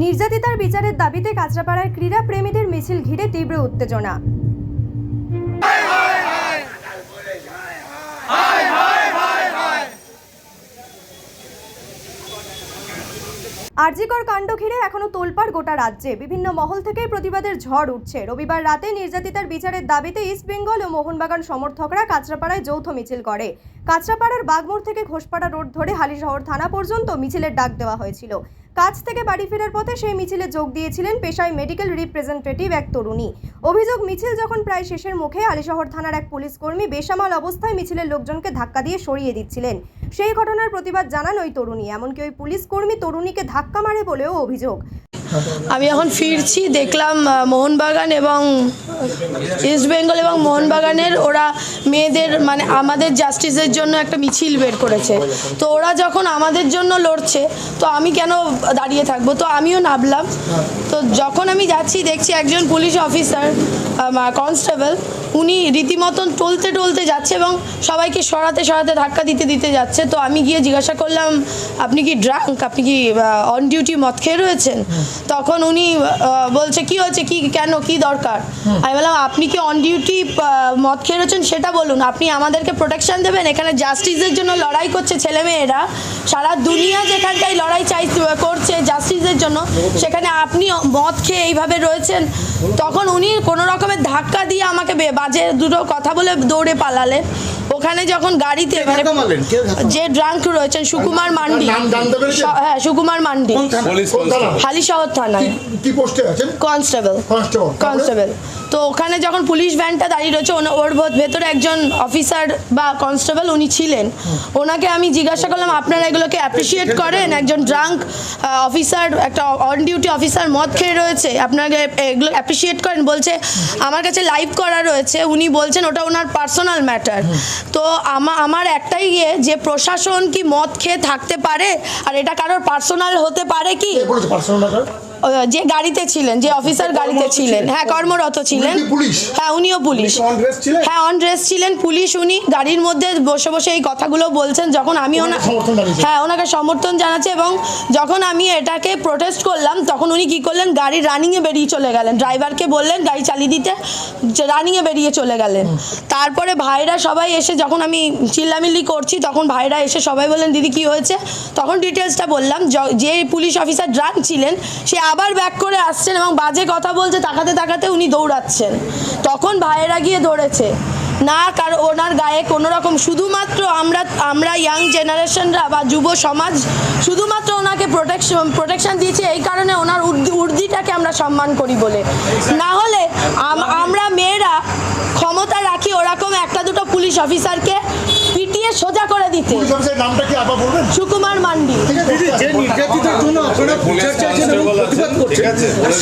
নির্যাতিতার বিচারের দাবিতে কাঁচরাপাড়ায় ক্রীড়া প্রেমীদের মিছিল ঘিরে তীব্র উত্তেজনা। আরজিকর কাণ্ড ঘিরে এখনও তোলপাড় গোটা রাজ্যে। বিভিন্ন মহল থেকেই প্রতিবাদের ঝড় উঠছে। রবিবার রাতে নির্যাতিতার বিচারের দাবিতে ইস্ট বেঙ্গল ও মোহনবাগান সমর্থকরা কাঁচরাপাড়ায় যৌথ মিছিল করে। কাঁচরাপাড়ার বাগমোড় থেকে ঘোষপাড়া রোড ধরে হালিশহর থানা পর্যন্ত মিছিলের ডাক দেওয়া হয়েছিল। কাজ থেকে বাড়ি ফেরার পথে সেই মিছিলে যোগ দিয়েছিলেন পেশায় মেডিকেল রিপ্রেজেন্টেটিভ এক তরুণী। অভিযোগ, মিছিল যখন প্রায় শেষের মুখে আলিশহর থানার এক পুলিশ কর্মী বেসামাল অবস্থায় মিছিলের লোকজনকে ধাক্কা দিয়ে সরিয়ে দিচ্ছিলেন। সেই ঘটনার প্রতিবাদ জানান ওই তরুণী, এমনকি ওই পুলিশ কর্মী তরুণীকে ধাক্কা মারে বলেও অভিযোগ। আমি এখন ফিরছি, দেখলাম মোহনবাগান এবং ইস্ট বেঙ্গল এবং মোহনবাগানের ওরা মেয়েদের মানে আমাদের জাস্টিসের জন্য একটা মিছিল বের করেছে। তো ওরা যখন আমাদের জন্য লড়ছে, তো আমি কেন দাঁড়িয়ে থাকব? তো আমিও নামলাম। তো যখন আমি যাচ্ছি, দেখছি একজন পুলিশ অফিসার কনস্টেবল উনি রীতিমতন টলতে টলতে যাচ্ছে এবং সবাইকে সরাতে সরাতে ধাক্কা দিতে দিতে যাচ্ছে। তো আমি গিয়ে জিজ্ঞাসা করলাম আপনি কি ড্রাঙ্ক আপনি কি অন ডিউটি মদ খেয়ে রয়েছেন? তখন উনি বলছে কি হয়েছে? কি কেন? কি দরকার? আমি বললাম আপনি কি অন ডিউটি মদ খেয়ে রয়েছেন? সেটা বলুন। আপনি আমাদেরকে প্রোটেকশন দেবেন। এখানে জাস্টিসের জন্য লড়াই করছে ছেলেমেয়েরা। সারা দুনিয়া যেখানটায় লড়াই চাই করছে জাস্টিসের জন্য সেখানে আপনি মদ খেয়ে এইভাবে রয়েছেন। তখন উনি কোনো রকমের ধাক্কা দিয়ে আমাকে বাজে দুটো কথা বলে দৌড়ে পালালে। ওখানে যখন গাড়িতে মানে যে ড্রাঙ্ক রয়েছেন সুকুমার মান্ডি। হ্যাঁ সুকুমার মান্ডি। কোন থানা? পুলিশ কোন থানা? হালিশহর থানায়। কি- কি পোস্টে আছেন? কনস্টেবল। কনস্টেবল। কনস্টেবল। তো ওখানে যখন পুলিশ ভ্যানটা দাঁড়িয়ে রয়েছে ওর ভেতরে একজন অফিসার বা কনস্টেবল উনি ছিলেন। ওনাকে আমি জিজ্ঞাসা করলাম, আপনারা এগুলোকে অ্যাপ্রিসিয়েট করেন? একজন ড্রাঙ্ক অফিসার একটা অন ডিউটি অফিসার মদ খেয়ে রয়েছে। আপনাকে এগুলো অ্যাপ্রিসিয়েট করেন? বলছে, আমার কাছে লাইভ করা রয়েছে। উনি বলছেন, ওটা ওনার পার্সোনাল ম্যাটার তো আমার একটাই ইয়ে যে প্রশাসন কি মদ খেয়ে থাকতে পারে? আর এটা কারোর পার্সোনাল হতে পারে কি? যে গাড়িতে ছিলেন যে অফিসার গাড়িতে ছিলেন। হ্যাঁ কর্মরত ছিলেন? হ্যাঁ উনিও পুলিশ? হ্যাঁ অন ড্রেস ছিলেন। পুলিশ উনি গাড়ির মধ্যে বসে বসে এই কথাগুলো বলছেন যখন আমি ওনা হ্যাঁ ওনাকে সমর্থন জানাচ্ছে এবং যখন আমি এটাকে প্রোটেস্ট করলাম তখন উনি কি করলেন? গাড়ি রানিংয়ে বেরিয়ে চলে গেলেন। ড্রাইভারকে বললেন গাড়ি চালিয়ে দিতে রানিংয়ে বেরিয়ে চলে গেলেন। তারপরে ভাইরা সবাই এসে যখন আমি চিল্লামিল্লি করছি তখন ভাইরা এসে সবাই বললেন দিদি কি হয়েছে? তখন ডিটেলসটা বললাম য- পুলিশ অফিসার ড্রাঙ্ক ছিলেন সে আবার ব্যাক করে আসছেন এবং বাজে কথা বলছে, তাকাতে তাকাতে উনি দৌড়াচ্ছেন। তখন ভাইয়েরা গিয়ে ধরেছে। না, কার, ওনার গায়ে কোনো রকম শুধুমাত্র আমরা আমরা ইয়াং জেনারেশনরা বা যুব সমাজ, শুধুমাত্র ওনাকে প্রোটেকশন প্রোটেকশন দিয়েছে, এই কারণে ওনার উর্দি- উর্দিটাকে আমরা সম্মান করি বলে। না হলে আমরা মেয়েরা ক্ষমতা রাখি ওরকম একটা দুটো পুলিশ অফিসারকে সোজা করে দিতে নামটা কি আবার বলবেন সুকুমার মান্ডি যে নির্যাতিতার জন্য আপনারা বিচার চাইছেন এবং প্রতিবাদ করছেন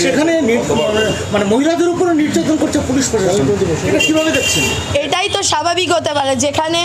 সেখানে মানে- মানে মহিলাদের উপরে নির্যাতন করছে পুলিশ প্রশাসন এটা কীভাবে দেখছেন এটাই তো স্বাভাবিক হতে পারে যেখানে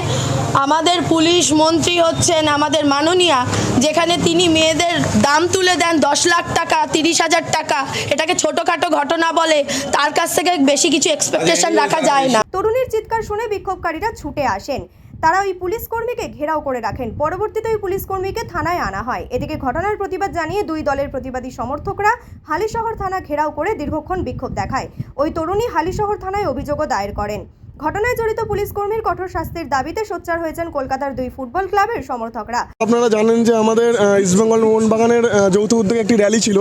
আমাদের পুলিশ মন্ত্রী হচ্ছেন আমাদের মাননীয়া যেখানে তিনি মেয়েদের দাম তুলে দেন দশ লাখ টাকা তিরিশ হাজার টাকা এটাকে ছোটোখাটো ঘটনা বলে তার কাছ থেকে বেশি কিছু এক্সপেকটেশন রাখা যায় না তরুণীর চিৎকার শুনে বিক্ষোভকারীরা ছুটে আসেন তারা ওই পুলিশ কর্মীকে ঘেরাও করে রাখেন। পরবর্তীতে ওই পুলিশ কর্মীকে থানায় আনা হয়। এদিকে ঘটনার প্রতিবাদ জানিয়ে দুই দলের প্রতিবাদী সমর্থকরা হালিশহর থানা ঘেরাও করে দীর্ঘক্ষণ বিক্ষোভ দেখায়। ওই তরুণী হালিশহর থানায় অভিযোগও দায়ের করেন। ঘটনায় জড়িত পুলিশ কর্মীর কঠোর শাস্তির দাবিতে সোচ্চার হয়েছেন কলকাতার দুই ফুটবল ক্লাবের সমর্থকরা। আপনারা জানেন যে আমাদের ইস্টবেঙ্গল মোহনবাগানের যৌথ উদ্যোগে একটি র্যালি ছিল।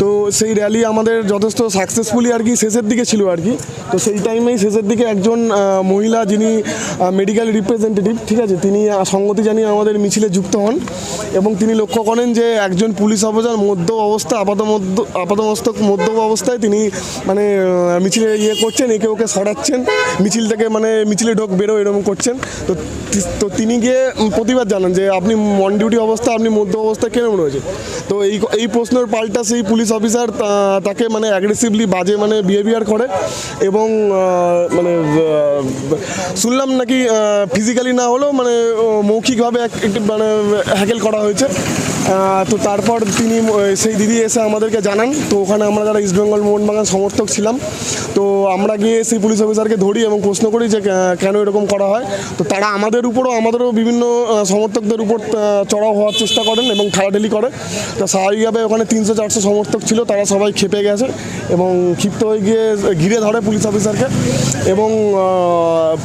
তো সেই র্যালি আমাদের যথেষ্ট সাকসেসফুলি আর কি শেষের দিকে ছিল আর কি। তো সেই টাইমেই শেষের দিকে একজন মহিলা যিনি মেডিকেল রিপ্রেজেন্টেটিভ ঠিক আছে, তিনি সঙ্গতি জানিয়ে আমাদের মিছিলে যুক্ত হন এবং তিনি লক্ষ্য করেন যে একজন পুলিশ অফিসার মধ্য অবস্থা, আপাত মধ্য, আপাতমস্তক মধ্য অবস্থায় তিনি মানে মিছিলে ইয়ে করছেন, একে ওকে সরাচ্ছেন, মিছিল থেকে মানে মিছিলে ঢোক বেরো, এরকম করছেন। তো তো তিনি গিয়ে প্রতিবাদ জানান যে আপনি অন ডিউটি অবস্থা, আপনি মধ্য অবস্থা কেন রয়েছে তো এই এই প্রশ্নের পাল্টা সেই পুলিশ অফিসার তাকে মানে অ্যাগ্রেসিভলি বাজে মানে বিহেভিয়ার করে এবং মানে শুনলাম নাকি ফিজিক্যালি না হলেও মানে মৌখিকভাবে একটি মানে হ্যাকেল করা হয়েছে। তো তারপর তিনি সেই দিদি এসে আমাদেরকে জানান। তো ওখানে আমরা যারা ইস্টবেঙ্গল মোহনবাগান সমর্থক ছিলাম। তো আমরা গিয়ে সেই পুলিশ অফিসারকে ধরি এবং প্রশ্ন করি যে কেন এরকম করা হয়? তো তারা আমাদের উপরও, আমাদেরও বিভিন্ন সমর্থকদের উপর চড়াও হওয়ার চেষ্টা করেন এবং ঠেলাঠেলি করে তো স্বাভাবিকভাবে ওখানে তিনশো, চারশো সমর্থক ছিল, তারা সবাই খেপে গেছে এবং ক্ষিপ্ত হয়ে গিয়ে, ঘিরে ধরে পুলিশ অফিসারকে এবং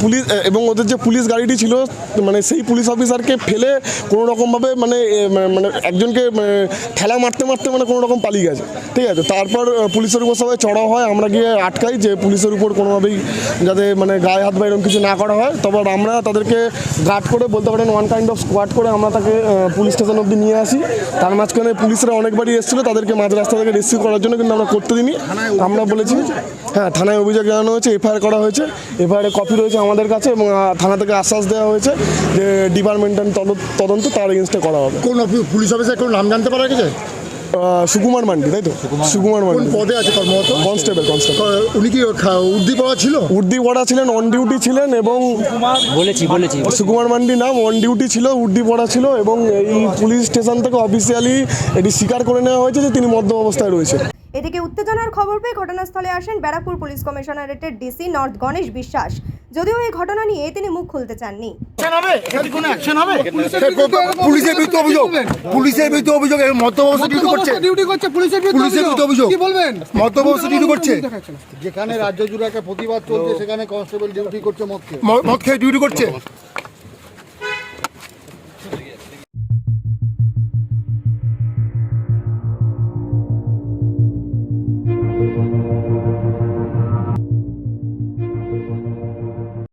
পুলিশ এবং ওদের যে পুলিশ গাড়িটি ছিল মানে সেই পুলিশ অফিসারকে ফেলে কোনো রকমভাবে মানে মানে- মানে একজনকে মানে ঠেলা মারতে মারতে মানে কোনো রকম পালিয়ে গেছে। ঠিক আছে? তারপর পুলিশের উপর সবাই চড়াও হয়, আমরা গিয়ে আটকাই। যে পুলিশের উপর কোনোভাবেই যাতে মানে গায়ে হাত বা কিছু না করা হয় তারপর আমরা তাদেরকে গার্ড করে বলতে পারেন ওয়ান কাইন্ড অফ স্কোয়াড করে আমরা তাকে পুলিশ স্টেশন অব্দি নিয়ে আসি। তার মাঝখানে পুলিশরা অনেকবারই এসেছিল, তাদেরকে মাঝ রাস্তা থেকে রেস্কিউ করার জন্য কিন্তু আমরা করতে দিইনি। আমরা বলেছি হ্যাঁ থানায় অভিযোগ জানানো হয়েছে এফআইআর করা হয়েছে। এফআইআর কপি রয়েছে আমাদের কাছে এবং থানা থেকে আশ্বাস দেওয়া হয়েছে যে ডিপার্টমেন্টাল তদন্ত তার এগেনস্টে করা হবে। কোন পুলিশ অফিসার কোনো নাম জানতে পারা গেছে? সুকুমার মান্ডি তাই তো? সুকুমার মান্ডি। পদে আছে কর্মরত? Constable constable. উনি কি খা- উর্দি পড়া ছিল? উর্দি পড়া ছিলেন অন ডিউটি ছিলেন এবং বলেছি বলেছি। সুকুমার মান্ডি নাম অন ডিউটি ছিল উর্দি পড়া ছিল এবং এই পুলিশ স্টেশন থেকে অফিসিয়ালি এটি স্বীকার করে নেওয়া হয়েছে যে তিনি মদ্য অবস্থায় রয়েছে এদিকে উত্তেজনার খবর পেয়ে ঘটনাস্থলে আসেন ব্যারাকপুর পুলিশ কমিশনারেটের ডিসি নর্থ গণেশ বিশ্বাস। যদিও এই ঘটনা নিয়ে তিনি মুখ খুলতে চাননি। পুলিশের বিরুদ্ধে অভিযোগ। পুলিশের বিরুদ্ধে অভিযোগ। মধ্যবস্থা ডিউটি করছে। ডিউটি করছে পুলিশের বিরুদ্ধে অভিযোগ। কি বলবেন? মধ্যবস্থা ডিউটি করছে। যেখানে রাজ্য জুড়ে একটা প্রতিবাদ চলছে সেখানে কনস্টেবল ডিউটি করছে মদ খেয়ে। মদ খেয়ে ডিউটি করছে।